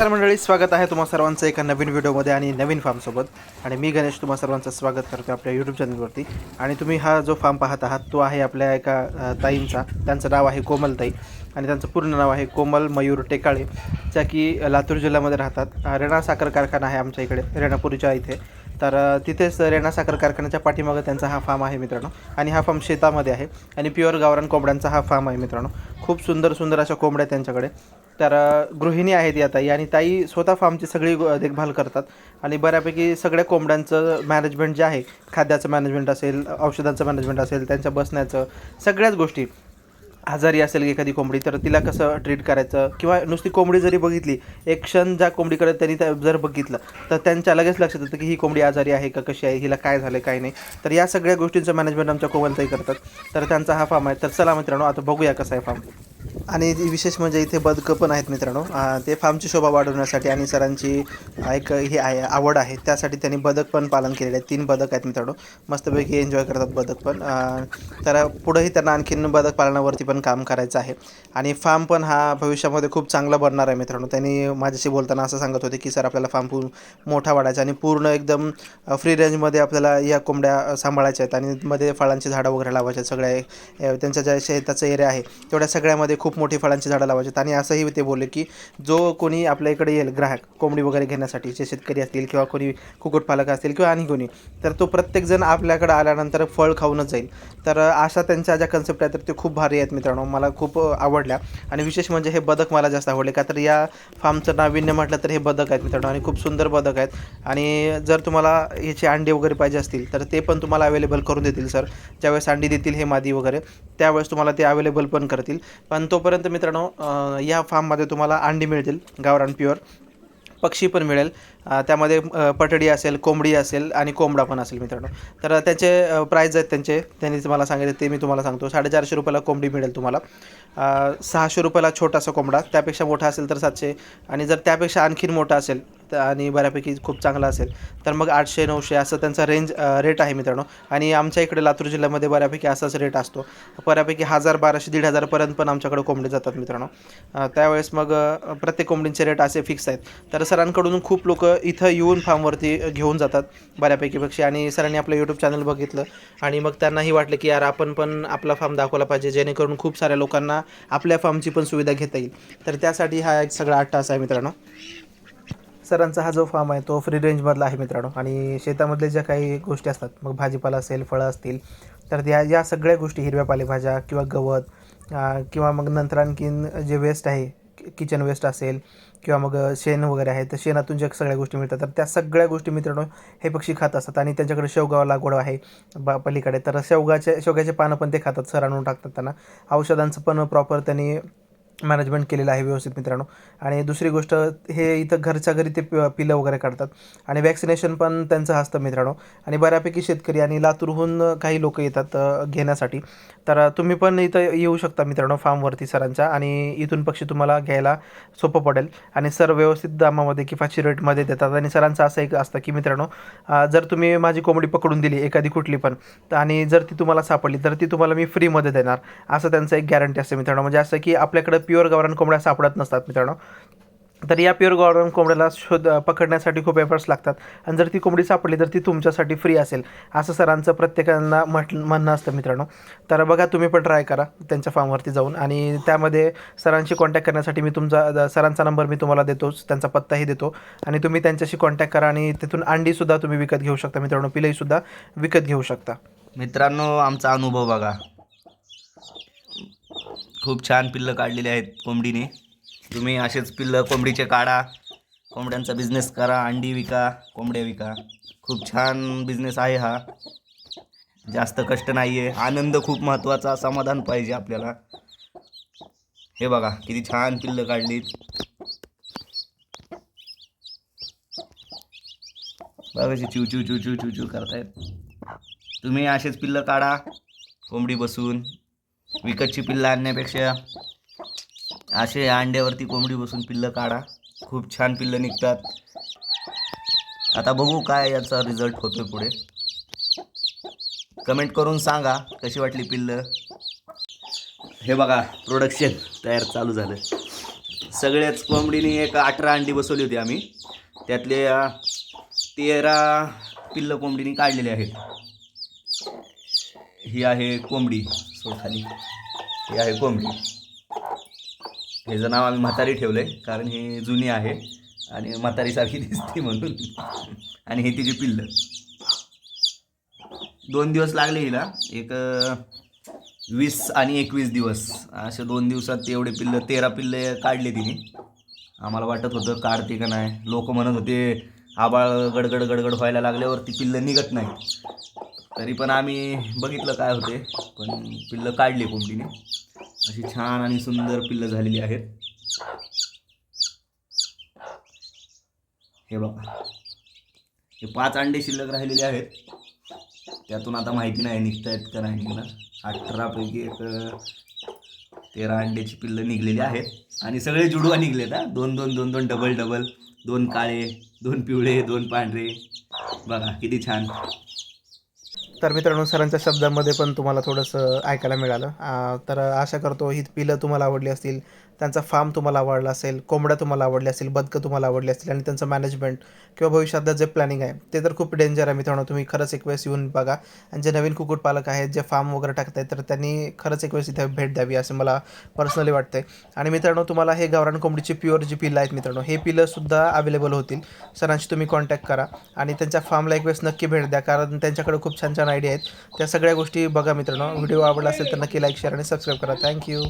नमस्कार मंडळी स्वागत आहे तुम्हा सर्वांचं एका नवीन व्हिडिओमध्ये आणि नवीन फार्मसोबत. आणि मी गणेश तुम्हा सर्वांचं स्वागत करतो आपल्या यूट्यूब चॅनलवरती आणि तुम्ही हा जो फार्म पाहत आहात तो आहे आपल्या एका ताईंचा. त्यांचं नाव आहे कोमलताई आणि त्यांचं पूर्ण नाव आहे कोमल मयूर टेकाळे ज्या की लातूर जिल्ह्यामध्ये राहतात. रेणा साखर कारखाना आहे आमच्या इकडे रेणापुरीच्या इथे. तर तिथेच रेणा साखर कारखान्याच्या पाठीमागं त्यांचा हा फार्म आहे मित्रांनो. आणि हा फार्म शेतामध्ये आहे. आणि प्युअर गावरान कोंबड्यांचा हा फार्म आहे मित्रांनो. खूप सुंदर सुंदर अशा कोंबड्या त्यांच्याकडे. तर गृहिणी आहेत या ताई आणि ताई स्वतः फार्मची सगळी देखभाल करतात आणि बऱ्यापैकी सगळ्या कोंबड्यांचं मॅनेजमेंट जे आहे खाद्याचं मॅनेजमेंट असेल औषधांचं मॅनेजमेंट असेल त्यांच्या बसण्याचं सगळ्याच गोष्टी. आजारी असेल एखादी कोंबडी तर तिला कसं ट्रीट करायचं? किंवा नुसती कोंबडी जरी बघितली एक क्षण ज्या कोंबडीकडे त्यांनी त्या जर बघितलं तर त्यांच्या लगेच लक्षात येतं की ही कोंबडी आजारी आहे का कशी आहे हिला काय झालं काय नाही. तर या सगळ्या गोष्टींचं मॅनेजमेंट आमच्या कोमलताई करतात. तर त्यांचा हा फार्म आहे. तर चला मित्रांनो आता बघूया कसा आहे फार्म आणि विशेष म्हणजे इथे बदकं पण आहेत मित्रांनो. ते फार्मची शोभा वाढवण्यासाठी आणि सरांची एक ही आहे आवड आहे त्यासाठी त्यांनी बदक पण पालन केलेले आहेत. तीन बदक आहेत मित्रांनो. मस्तपैकी एन्जॉय करतात बदक पण. तर पुढंही त्यांना आणखीन बदक पालनावरती पण काम करायचं आहे. आणि फार्म पण हा भविष्यामध्ये खूप चांगला बनणार आहे मित्रांनो. त्यांनी माझ्याशी बोलताना असं सांगत होते की सर आपल्याला फार्म पूर्ण मोठा वाढायचा आणि पूर्ण एकदम फ्री रेंजमध्ये आपल्याला या कोंबड्या सांभाळायच्या आहेत आणि मध्ये फळांची झाडं वगैरे लावायचे आहेत. सगळ्या त्यांच्या ज्या शेताचं एरिया आहे तेवढ्या सगळ्यामध्ये खूप मोठी फळांची झाडं लावायची आहेत. आणि असंही ते बोलले की जो कोणी आपल्या इकडे येईल ग्राहक कोंबडी वगैरे घेण्यासाठी जे शेतकरी असतील किंवा कोणी कुक्कुटपालक असतील किंवा आणि कोणी तर तो प्रत्येकजण आपल्याकडे आल्यानंतर फळ खाऊनच जाईल. तर अशा त्यांच्या ज्या कन्सेप्ट आहेत तर ते खूप भारी आहेत मित्रांनो. मला खूप आवडल्या. आणि विशेष म्हणजे हे बदक मला जास्त आवडले का तर या फार्मचं नाविन्य म्हटलं तर हे बदक आहेत मित्रांनो. आणि खूप सुंदर बदक आहेत. आणि जर तुम्हाला याचे अंडी वगैरे पाहिजे असतील तर ते पण तुम्हाला अवेलेबल करून देतील सर ज्यावेळेस अंडी देतील हे मादी वगैरे त्यावेळेस तुम्हाला ते अवेलेबल पण करतील. पण तोपर्यंत मित्रांनो या फार्ममध्ये तुम्हाला अंडी मिळतील गावरान प्युअर पक्षी पण मिळेल. त्यामध्ये पटडी असेल कोंबडी असेल आणि कोंबडा पण असेल मित्रांनो. तर त्याचे प्राईज आहेत त्यांचे. त्यांनी तुम्हाला सांगितले ते मी तुम्हाला सांगतो. साडेचारशे रुपयाला कोंबडी मिळेल तुम्हाला. सहाशे रुपयाला छोटासा कोंबडा त्यापेक्षा मोठा असेल तर सातशे. आणि जर त्यापेक्षा आणखीन मोठा असेल तर आणि बऱ्यापैकी खूप चांगला असेल तर मग आठशे नऊशे असं त्यांचा रेंज रेट आहे मित्रांनो. आणि आमच्या इकडे लातूर जिल्ह्यामध्ये बऱ्यापैकी असाच रेट असतो. बऱ्यापैकी हजार बाराशे दीड हजारपर्यंत पण आमच्याकडे कोंबडे जातात मित्रांनो. त्यावेळेस मग प्रत्येक कोंबडींचे रेट असे फिक्स आहेत. तर सरांकडून खूप लोक इथं येऊन फार्मवरती घेऊन जातात बऱ्यापैकी पक्षी. आणि सरांनी आपलं यूट्यूब चॅनल बघितलं. आणि मग त्यांनाही वाटलं की यार आपण पण आपला फार्म दाखवला पाहिजे जेणेकरून खूप साऱ्या लोकांना आपल्या फॉर्मची पण सुविधा घेता येईल. तर त्यासाठी हा एक सगळा आठ तास आहे मित्रांनो. सरांचा हा जो फार्म आहे तो फ्री रेंजमधला आहे मित्रांनो. आणि शेतामधले ज्या काही गोष्टी असतात मग भाजीपाला असेल फळं असतील तर या या सगळ्या गोष्टी हिरव्या पालेभाज्या किंवा गवत किंवा मग नंतर आणखीन जे वेस्ट आहे किचन वेस्ट असेल किंवा मग शेण वगैरे आहे तर शेणातून ज्या सगळ्या गोष्टी मिळतात तर त्या सगळ्या गोष्टी मित्रांनो हे पक्षी खात असतात आणि त्यांच्याकडे शेवगाव लागवड आहे बा पलीकडे. तर शेवगाचे शेवग्याचे पानं पण ते खातात सर आणून टाकतात त्यांना. औषधांचं पण प्रॉपर त्यांनी मॅनेजमेंट केलेलं आहे व्यवस्थित मित्रांनो. आणि दुसरी गोष्ट हे इथं घरच्या घरी ते पिलं वगैरे काढतात. आणि वॅक्सिनेशन पण त्यांचं असतं मित्रांनो. आणि बऱ्यापैकी शेतकरी आणि लातूरहून काही लोक येतात घेण्यासाठी. तर तुम्ही पण इथं येऊ शकता मित्रांनो फार्मवरती सरांच्या. आणि इथून पक्षी तुम्हाला घ्यायला सोपं पडेल. आणि सर व्यवस्थित दामामध्ये किफाची रेटमध्ये देतात. आणि सरांचं असं एक असतं की मित्रांनो जर तुम्ही माझी कोंबडी पकडून दिली एखादी कुठली पण तर आणि जर ती तुम्हाला सापडली तर ती तुम्हाला मी फ्रीमध्ये देणार. असं त्यांचं एक गॅरंटी असते मित्रांनो. म्हणजे असं की आपल्याकडं प्युअर गावरान कोंबड्या सापडत नसतात मित्रांनो. तर या प्युअर गावरान कोंबड्याला शोध पकडण्यासाठी खूप एफर्ट्स लागतात. आणि जर ती कोंबडी सापडली तर ती तुमच्यासाठी फ्री असेल. असं सरांचं प्रत्येकांना म्हट म्हणणं असतं मित्रांनो. तर बघा तुम्ही पण ट्राय करा. त्यांच्या फार्मवरती जाऊन. आणि त्यामध्ये सरांशी कॉन्टॅक्ट करण्यासाठी मी तुमचा सरांचा नंबर मी तुम्हाला देतोच त्यांचा पत्ताही देतो. आणि तुम्ही त्यांच्याशी कॉन्टॅक्ट करा. आणि तिथून अंडीसुद्धा तुम्ही विकत घेऊ शकता मित्रांनो. पिलईसुद्धा विकत घेऊ शकता. मित्रांनो आमचा अनुभव बघा. खूप छान पिल्लं काढलेली आहेत कोंबडीने. तुम्ही असेच पिल्लं कोंबडीचे काढा कोंबड्यांचा बिझनेस करा अंडी विका कोंबड्या विका. खूप छान बिझनेस आहे हा. जास्त कष्ट नाही आहे आनंद खूप महत्त्वाचा समाधान पाहिजे आपल्याला. हे बघा किती छान पिल्लं काढलीत. बघा चिव चिव चिव चिव चिव चिव करतायत. तुम्ही असेच पिल्लं काढा कोंबडी बसून. विकतची पिल्लं आणण्यापेक्षा असे अंड्यावरती कोंबडी बसून पिल्लं काढा. खूप छान पिल्लं निघतात. आता बघू काय याचा रिझल्ट होतोय पुढे. कमेंट करून सांगा कशी वाटली पिल्लं? हे बघा प्रोडक्शन तयार चालू झालं. सगळ्याच कोंबडीने एक अठरा अंडी बसवली होती आम्ही. त्यातले तेरा पिल्लं कोंबडीने काढलेले आहेत. ही आहे कोंबडी. सोड खाली. ही आहे कोंबडी. ह्याचं नाव आम्ही म्हातारी ठेवलं आहे कारण ही जुनी आहे आणि म्हातारीसारखी दिसते म्हणून. आणि हे तिची पिल्लं. दोन दिवस लागले हिला. एक वीस आणि एकवीस दिवस. असे दोन दिवसात एवढे पिल्लं तेरा पिल्ले काढले तिने. आम्हाला वाटत होतं काढते का नाही? लोक म्हणत होते आबाळ गडगड गडगड व्हायला लागल्यावर ती पिल्लं निघत नाही तरी पण आम्ही बघितलं काय होते पण पिल्लं काढली कोंबडीने. अशी छान आणि सुंदर पिल्लं झालेली आहेत. हे बघा. हे पाच अंडे शिल्लक राहिलेले आहेत. त्यातून आता माहिती नाही निघतायत का नाही निघणार अठरापैकी एक तेरा अंड्याची पिल्लं निघलेली आहेत. आणि सगळे जुडवा निघलेत हा. दोन दोन दोन दोन डबल डबल दोन काळे दोन पिवळे दोन पांढरे. बघा किती छान. तर मित्रांनो सरांच्या शब्दामध्ये पण तुम्हाला थोडंसं ऐकायला मिळालं. तर आशा करतो ही पिलं तुम्हाला आवडली असतील. त्यांचा फार्म तुम्हाला आवडला असेल कोंबड्या तुम्हाला आवडल्या असेल बदकं तुम्हाला आवडली असतील आणि त्यांचं मॅनेजमेंट किंवा भविष्यातलं जे प्लॅनिंग आहे ते तर खूप डेंजर आहे मित्रांनो. तुम्ही खरंच एक वेळेस येऊन बघा. आणि जे नवीन कुक्कुटपालक आहेत जे फार्म वगैरे टाकत आहेत तर त्यांनी खरंच एक वेळेस इथे भेट द्यावी असं मला पर्सनली वाटतंय. आणि मित्रांनो तुम्हाला हे गावरान कोंबडीची प्युअर जी पिलं आहेत मित्रांनो हे पिलंसुद्धा अवेलेबल होतील. सरांशी तुम्ही कॉन्टॅक्ट करा. आणि त्यांच्या फार्मला एक वेळेस नक्की भेट द्या कारण त्यांच्याकडे खूप छान छान आयडिया आहेत. त्या सगळ्या गोष्टी बघा मित्रांनो. व्हिडिओ आवडला असेल तर नक्की लाईक शेअर आणि सबस्क्राईब करा. Thank you